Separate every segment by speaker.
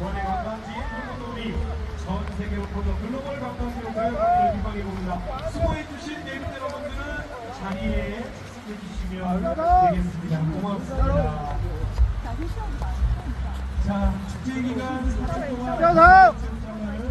Speaker 1: 원의 관광지 우리 전 세계로 포도 글로벌 관광지로 가요 비방해 봅니다. 수고해 주신 내빈 여러분들은 자리에 숙여주시면 되겠습니다. 고맙습니다. 자, 축제 기간 4주 동안
Speaker 2: 자,
Speaker 1: 장을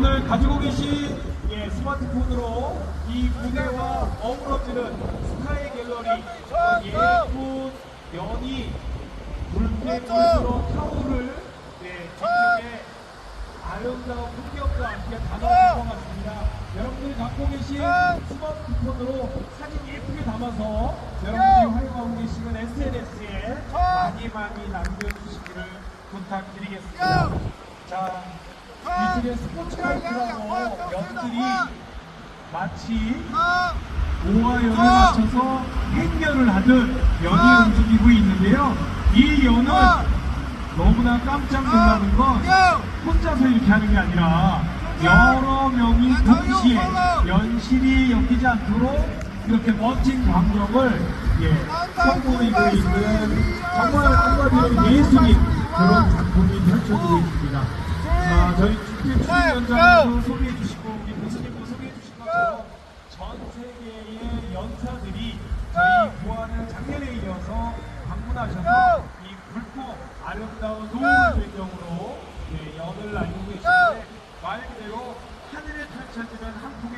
Speaker 1: 여러분들 가지고 계신 예, 스마트폰으로 이 무대와 어우러지는 스카이 갤러리 예쁜 연이 불빛으로 타오를 네, 뒤쪽에 아름다운 풍경과 함께 담아줄 것 같습니다. 여러분들이 갖고 계신 스마트폰으로 사진 예쁘게 담아서 여러분들이 활용하고 계시는 SNS에 많이 많이 남겨주시기를 부탁드리겠습니다. 자, 이쪽에 스포츠라이트라고 연들이 마치 오화연에 맞춰서 행렬을 하듯 연이 움직이고 있는데요. 이 연은 너무나 깜짝 놀라는 건 혼자서 이렇게 하는 게 아니라 여러 명이 동시에 연실이 엮이지 않도록 이렇게 멋진 광경을 예, 선보이고 있는 정말 한마디로 예술인 그런 부탁드리겠습니다. 자, 저희 축제 추진위원장도 소개해 주시고 우리 교수님도 소개해 주신 것처럼 전 세계의 연사들이 저희 부안을 작년에 이어서 방문하셔서 이 굵고 아름다운 노을 배경으로 예, 연을 나누고 계시는데 말 그대로 하늘에 펼쳐지는 한풍